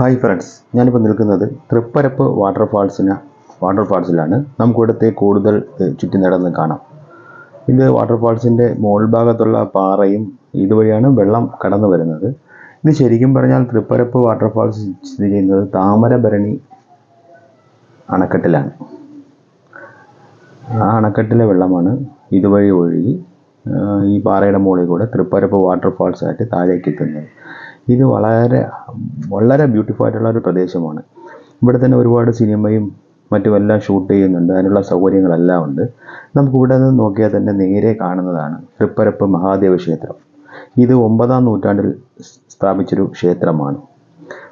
Hi friends ഞാനിപ്പോൾ നിൽക്കുന്നത് തൃപ്പരപ്പ് വാട്ടർഫാൾസിന് വാട്ടർഫാൾസിലാണ് നമുക്കിവിടുത്തെ കൂടുതൽ ചുറ്റി നടന്ന് കാണാം. ഇത് വാട്ടർഫാൾസിന്റെ ഭാഗത്തുള്ള പാറയും ഇതുവഴിയാണ് വെള്ളം കടന്നു വരുന്നത്. ഇത് ശരിക്കും പറഞ്ഞാൽ തൃപ്പരപ്പ് വാട്ടർഫാൾസ് സ്ഥിതി ചെയ്യുന്നത് താമരഭരണി അണക്കെട്ടിലാണ്. ആ അണക്കെട്ടിലെ വെള്ളമാണ് ഇതുവഴി ഒഴുകി ഈ പാറയുടെ മുകളിൽ കൂടെ തൃപ്പരപ്പ് വാട്ടർഫാൾസ് ആയിട്ട് താഴേക്ക് എത്തുന്നത് ഇത് വളരെ വളരെ ബ്യൂട്ടിഫുൾ ആയിട്ടുള്ള ഒരു പ്രദേശമാണ്. ഇവിടെ തന്നെ ഒരുപാട് സിനിമയും മറ്റുമെല്ലാം ഷൂട്ട് ചെയ്യുന്നുണ്ട്. അതിനുള്ള സൗകര്യങ്ങളെല്ലാം ഉണ്ട്. നമുക്ക് ഇവിടെ നിന്ന് നോക്കിയാൽ തന്നെ നേരെ കാണുന്നതാണ് തൃപ്പരപ്പ് മഹാദേവ ക്ഷേത്രം. ഇത് ഒമ്പതാം നൂറ്റാണ്ടിൽ സ്ഥാപിച്ചൊരു ക്ഷേത്രമാണ്.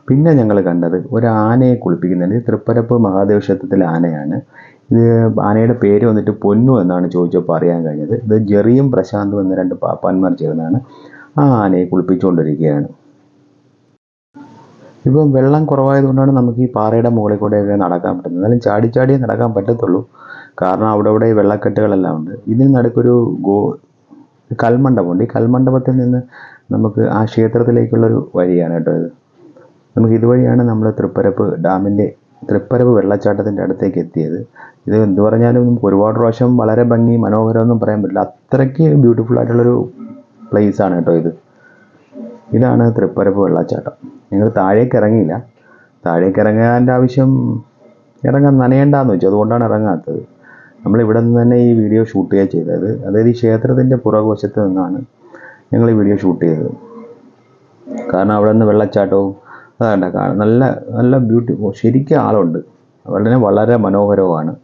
പിന്നെ ഞങ്ങൾ കണ്ടത് ഒരു ആനയെ കുളിപ്പിക്കുന്നുണ്ട് തൃപ്പരപ്പ് മഹാദേവ ക്ഷേത്രത്തിലെ ആനയാണ്. ഇത് ആനയുടെ പേര് വന്നിട്ട് പൊന്നു എന്നാണ് ചോദിച്ചപ്പോൾ അറിയാൻ കഴിഞ്ഞത്. ഇത് ജെറിയും പ്രശാന്തും എന്ന രണ്ട് പാപ്പാന്മാർ ചേർന്നാണ് ആ ആനയെ കുളിപ്പിച്ചുകൊണ്ടിരിക്കുകയാണ്. ഇപ്പം വെള്ളം കുറവായതുകൊണ്ടാണ് നമുക്ക് ഈ പാറയുടെ മുകളിൽ കൂടെയൊക്കെ നടക്കാൻ പറ്റുന്നത്. എന്നാലും ചാടി ചാടിയേ നടക്കാൻ പറ്റത്തുള്ളൂ. കാരണം അവിടെ ഇവിടെ വെള്ളക്കെട്ടുകളെല്ലാം ഉണ്ട്. ഇതിന് നടുക്കൊരു ഗോ കൽമണ്ഡപമുണ്ട്. ഈ കൽമണ്ഡപത്തിൽ നിന്ന് നമുക്ക് ആ ക്ഷേത്രത്തിലേക്കുള്ളൊരു വഴിയാണ് കേട്ടോ ഇത്. നമുക്ക് ഇതുവഴിയാണ് നമ്മൾ തൃപ്പരപ്പ് ഡാമിന്റെ തൃപ്പരപ്പ് വെള്ളച്ചാട്ടത്തിന്റെ അടുത്തേക്ക് എത്തിയത്. ഇത് എന്ത് പറഞ്ഞാലും നമുക്ക് ഒരുപാട് പ്രാവശ്യം വളരെ ഭംഗി മനോഹരമൊന്നും പറയാൻ പറ്റില്ല. അത്രയ്ക്ക് ബ്യൂട്ടിഫുൾ ആയിട്ടുള്ളൊരു പ്ലേസാണ് കേട്ടോ ഇത്. ഇതാണ് തൃപ്പരപ്പ് വെള്ളച്ചാട്ടം. ഞങ്ങൾ താഴേക്ക് ഇറങ്ങിയില്ല. താഴേക്ക് ഇറങ്ങാന്റെ ആവശ്യം ഇറങ്ങാൻ നനയേണ്ടെന്ന് വെച്ചു. അതുകൊണ്ടാണ് ഇറങ്ങാത്തത്. നമ്മൾ ഇവിടെ നിന്ന് തന്നെ ഈ വീഡിയോ ഷൂട്ട് ചെയ്യുക ചെയ്തത്. അതായത് ഈ ക്ഷേത്രത്തിന്റെ പുറകുവശത്ത് നിന്നാണ് ഞങ്ങൾ ഈ വീഡിയോ ഷൂട്ട് ചെയ്തത്. കാരണം അവിടെ നിന്ന് വെള്ളച്ചാട്ടവും അതാണ്ട കാണാൻ നല്ല നല്ല ബ്യൂട്ടി ശരിക്കും ആളുണ്ട്. വളരെ വളരെ മനോഹരവുമാണ്.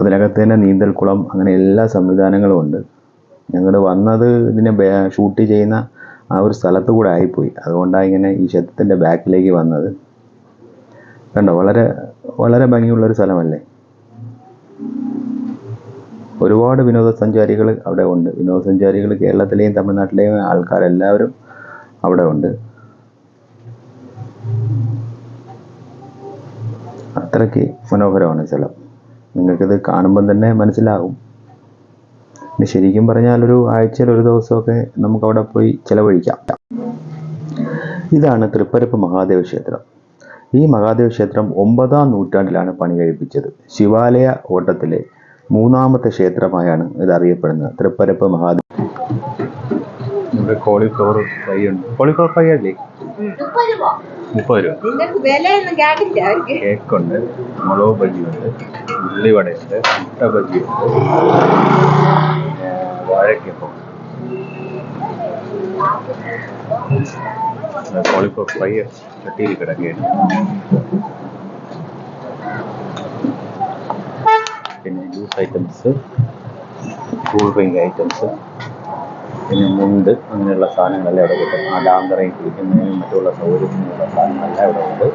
അതിനകത്ത് തന്നെ നീന്തൽക്കുളം അങ്ങനെ എല്ലാ സംവിധാനങ്ങളും ഉണ്ട്. ഞങ്ങൾ വന്നത് ഇതിനെ ഷൂട്ട് ചെയ്യുന്ന ആ ഒരു സ്ഥലത്ത് കൂടെ ആയിപ്പോയി. അതുകൊണ്ടാണ് ഇങ്ങനെ ഈ ക്ഷേത്രത്തിന്റെ ബാക്കിലേക്ക് വന്നത്. കണ്ടോ? വളരെ വളരെ ഭംഗിയുള്ളൊരു സ്ഥലമല്ലേ? ഒരുപാട് വിനോദസഞ്ചാരികൾ അവിടെ ഉണ്ട്. വിനോദസഞ്ചാരികൾ കേരളത്തിലെയും തമിഴ്നാട്ടിലെയും ആൾക്കാരെല്ലാവരും അവിടെ ഉണ്ട്. അത്രയ്ക്ക് മനോഹരമാണ് സ്ഥലം. നിങ്ങൾക്കിത് കാണുമ്പം തന്നെ മനസ്സിലാകും. ഇനി ശരിക്കും പറഞ്ഞാൽ ഒരു ആഴ്ചയിൽ ഒരു ദിവസമൊക്കെ നമുക്ക് അവിടെ പോയി ചിലവഴിക്കാം. ഇതാണ് തൃപ്പരപ്പ് മഹാദേവ ക്ഷേത്രം. ഈ മഹാദേവ ക്ഷേത്രം ഒമ്പതാം നൂറ്റാണ്ടിലാണ് പണി കഴിപ്പിച്ചത് ശിവാലയ ഓട്ടത്തിലെ മൂന്നാമത്തെ ക്ഷേത്രമായാണ് ഇത് അറിയപ്പെടുന്നത് തൃപ്പരപ്പ് മഹാദേവ ഇവിടെ കോളിഫ്ലവർ ഫ്രൈ ഉണ്ട്. കോളിഫ്ലവർ ഫ്രൈ അല്ലേ? മുപ്പത് രൂപ. കേക്കുണ്ട്. മുളക് ബജിയുണ്ട്. ഉള്ളിവടയുണ്ട്. മുട്ട ബജിയുണ്ട്. പിന്നെ വാഴയ്ക്കപ്പം. കോളിഫ്ലവർ ഫ്രൈ ചട്ടിയിൽ കിടക്കുകയാണ്. പിന്നെ juice items cool drink items പിന്നെ മുണ്ട് അങ്ങനെയുള്ള സാധനങ്ങളെല്ലാം ഇവിടെ കിട്ടും. ആ ഡാം കറങ്ങി കുളിക്കുന്നതിനും മറ്റുള്ള സൗകര്യത്തിനുള്ള സാധനങ്ങളെല്ലാം ഇവിടെ ഉണ്ട്.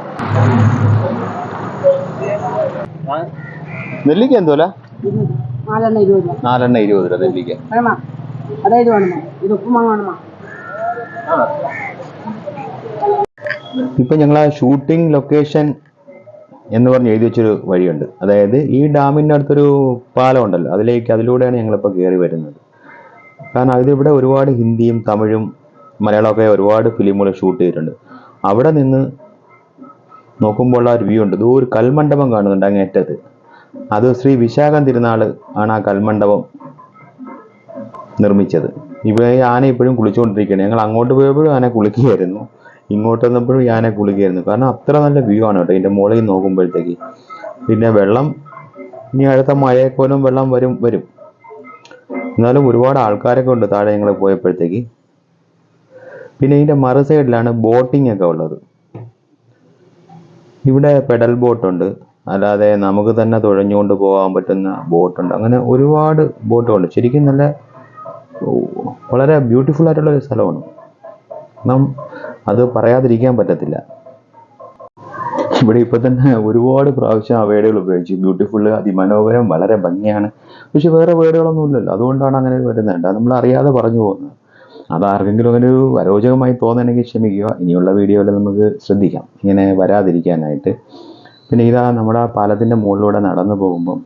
നെല്ലിക്ക എന്തോല? നാലെണ്ണ ഇരുപത് രൂപ. നാലെണ്ണ ഇരുപത് രൂപ നെല്ലിക്ക വേണമാ അതായത് വേണമോ ഇത് ഉപ്പുമാങ്ങ വേണമാ ഇപ്പം ഞങ്ങൾ ആ ഷൂട്ടിംഗ് ലൊക്കേഷൻ എന്ന് പറഞ്ഞ് എഴുതി വെച്ചൊരു വഴിയുണ്ട്. അതായത് ഈ ഡാമിന്റെ അടുത്തൊരു പാലം ഉണ്ടല്ലോ അതിലേക്ക് അതിലൂടെയാണ് ഞങ്ങളിപ്പോൾ കയറി വരുന്നത്. കാരണം അതിലിവിടെ ഒരുപാട് ഹിന്ദിയും തമിഴും മലയാളമൊക്കെ ഒരുപാട് ഫിലിമുകൾ ഷൂട്ട് ചെയ്തിട്ടുണ്ട്. അവിടെ നിന്ന് നോക്കുമ്പോൾ ഉള്ള ഒരു വ്യൂ ഉണ്ട്. ഇതോ ഒരു കൽമണ്ഡപം കാണുന്നുണ്ട് അങ്ങേറ്റത്ത്. അത് ശ്രീ വിശാഖം തിരുനാൾ ആണ് ആ കൽമണ്ഡപം നിർമ്മിച്ചത്. ഇവിടെ ആന ഇപ്പോഴും കുളിച്ചുകൊണ്ടിരിക്കുകയാണ് ഞങ്ങൾ അങ്ങോട്ട് പോയപ്പോഴും ആന കുളിക്കുകയായിരുന്നു. ഇങ്ങോട്ട് വന്നപ്പോഴും ആന കുളിക്കുകയായിരുന്നു. കാരണം അത്ര നല്ല വ്യൂ ആണ് കേട്ടോ. ഇതിന്റെ മുകളിൽ നോക്കുമ്പോഴത്തേക്ക്. പിന്നെ വെള്ളം ഇനി അടുത്ത മഴയെക്കോലും വെള്ളം വരും വരും. എന്നാലും ഒരുപാട് ആൾക്കാരൊക്കെ ഉണ്ട് താഴെ ഞങ്ങൾ പോയപ്പോഴത്തേക്ക്. പിന്നെ ഇതിന്റെ മറു സൈഡിലാണ് ബോട്ടിംഗ് ഒക്കെ ഉള്ളത്. ഇവിടെ പെഡൽ ബോട്ടുണ്ട്. അല്ലാതെ നമുക്ക് തന്നെ തുഴഞ്ഞുകൊണ്ട് പോകാൻ പറ്റുന്ന ബോട്ടുണ്ട്. അങ്ങനെ ഒരുപാട് ബോട്ടുകളുണ്ട്. ശരിക്കും നല്ല വളരെ ബ്യൂട്ടിഫുൾ ആയിട്ടുള്ള ഒരു സ്ഥലമാണ്. നാം അത് പറയാതിരിക്കാൻ പറ്റത്തില്ല. ഇവിടെ ഇപ്പൊ തന്നെ ഒരുപാട് പ്രാവശ്യം ആ വേടുകൾ ഉപയോഗിച്ചു. ബ്യൂട്ടിഫുൾ അതിമനോഹരം വളരെ ഭംഗിയാണ്. പക്ഷെ വേറെ വേടുകളൊന്നും ഇല്ലല്ലോ അതുകൊണ്ടാണ് അങ്ങനെ വരുന്നത്. നമ്മൾ അറിയാതെ പറഞ്ഞു പോകുന്നത്. അത് ആർക്കെങ്കിലും അങ്ങനെ ഒരു അരോചകമായി തോന്നണമെങ്കിൽ ക്ഷമിക്കുക. ഇനിയുള്ള വീഡിയോയിൽ നമുക്ക് ശ്രദ്ധിക്കാം. ഇങ്ങനെ വരാതിരിക്കാനായിട്ട്. പിന്നെ ഇതാ നമ്മുടെ ആ പാലത്തിന്റെ മുകളിലൂടെ നടന്നു പോകുമ്പം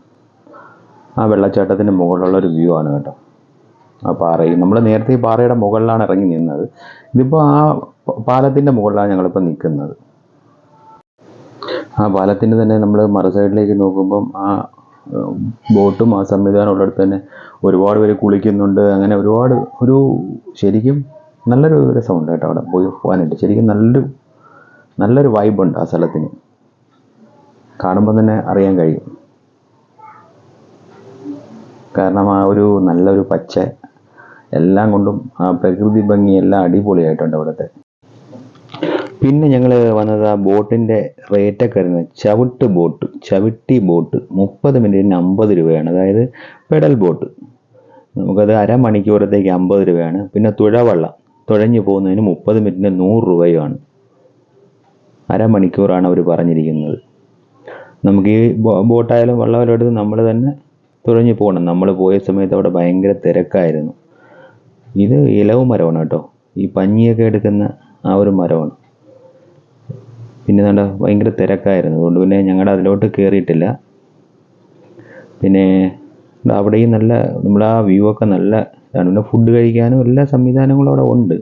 ആ വെള്ളച്ചാട്ടത്തിന്റെ മുകളിലുള്ള ഒരു വ്യൂ ആണ് കേട്ടോ. ആ പാറയും നമ്മൾ നേരത്തെ ഈ പാറയുടെ മുകളിലാണ് ഇറങ്ങി നിന്നത്. ഇതിപ്പോൾ ആ പാലത്തിന്റെ മുകളിലാണ് ഞങ്ങളിപ്പോൾ നിൽക്കുന്നത്. ആ പാലത്തിന്റെ തന്നെ നമ്മൾ മറുസൈഡിലേക്ക് നോക്കുമ്പം ആ ബോട്ടും ആ സംവിധാനം ഉള്ളിടത്ത് തന്നെ ഒരുപാട് പേര് കുളിക്കുന്നുണ്ട്. അങ്ങനെ ഒരുപാട് ഒരു ശരിക്കും നല്ലൊരു രസമുണ്ട് കേട്ടോ അവിടെ പോയി പോകാനായിട്ട്. ശരിക്കും നല്ലൊരു നല്ലൊരു വൈബുണ്ട് ആ സ്ഥലത്തിന്. കാണുമ്പോൾ തന്നെ അറിയാൻ കഴിയും. കാരണം ആ ഒരു നല്ലൊരു പച്ച എല്ലാം കൊണ്ടും ആ പ്രകൃതി ഭംഗി എല്ലാം അടിപൊളിയായിട്ടുണ്ട് അവിടുത്തെ. പിന്നെ ഞങ്ങൾ വന്നത് ആ ബോട്ടിന്റെ റേറ്റൊക്കെ വരുന്നത് ചവിട്ട് ബോട്ട് ചവിട്ടി ബോട്ട്. മുപ്പത് മിനിറ്റിന് അമ്പത് രൂപയാണ്. അതായത് പെഡൽ ബോട്ട് നമുക്കത് അരമണിക്കൂറത്തേക്ക് അമ്പത് രൂപയാണ്. പിന്നെ തുഴവള്ളം. തുഴഞ്ഞു പോകുന്നതിന് മുപ്പത് മിനിറ്റിന് നൂറ് രൂപയുമാണ്. അരമണിക്കൂറാണ് അവർ പറഞ്ഞിരിക്കുന്നത്. നമുക്ക് ഈ ബോട്ടായാലും വള്ളമായാലും എടുത്ത് നമ്മൾ തന്നെ തുഴഞ്ഞു പോകണം. നമ്മൾ പോയ സമയത്ത് അവിടെ ഭയങ്കര തിരക്കായിരുന്നു. ഇത് ഇലവ് മരമാണ് കേട്ടോ. ഈ പഞ്ഞിയൊക്കെ എടുക്കുന്ന ആ ഒരു മരമാണ്. പിന്നെ എന്താ ഭയങ്കര തിരക്കായിരുന്നു. അതുകൊണ്ട് പിന്നെ ഞങ്ങളുടെ അതിലോട്ട് കയറിയിട്ടില്ല പിന്നെ അവിടെയും നല്ല നമ്മൾ ആ വ്യൂ ഒക്കെ നല്ല പിന്നെ ഫുഡ് കഴിക്കാനും എല്ലാ സംവിധാനങ്ങളും അവിടെ ഉണ്ട്.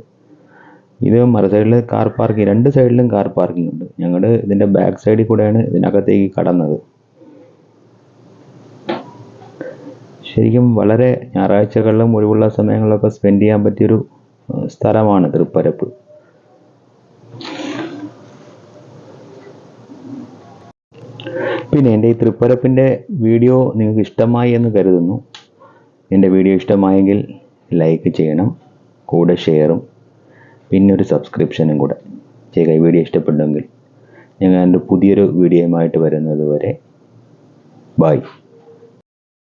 ഇത് മറു സൈഡിൽ കാർ പാർക്കിംഗ് രണ്ട് സൈഡിലും കാർ പാർക്കിംഗ് ഉണ്ട്. ഞങ്ങൾ ഇതിന്റെ ബാക്ക് സൈഡിൽ കൂടെയാണ് ഇതിനകത്തേക്ക് കടന്നത്. ശരിക്കും വളരെ ഞായറാഴ്ചകളിലും ഒഴിവുള്ള സമയങ്ങളിലൊക്കെ സ്പെൻഡ് ചെയ്യാൻ പറ്റിയൊരു സ്ഥലമാണ് തൃപ്പരപ്പ്. പിന്നെ എന്റെ ഈ തൃപ്പരപ്പിന്റെ വീഡിയോ നിങ്ങൾക്ക് ഇഷ്ടമായി എന്ന് കരുതുന്നു. എന്റെ വീഡിയോ ഇഷ്ടമായെങ്കിൽ ലൈക്ക് ചെയ്യണം കൂടെ ഷെയറും പിന്നെ ഒരു സബ്സ്ക്രിപ്ഷനും കൂടെ. ചെയ്യുക ഈ വീഡിയോ ഇഷ്ടപ്പെട്ടെങ്കിൽ ഞങ്ങൾ എന്റെ പുതിയൊരു വീഡിയോയുമായിട്ട് വരുന്നത് വരെ ബൈ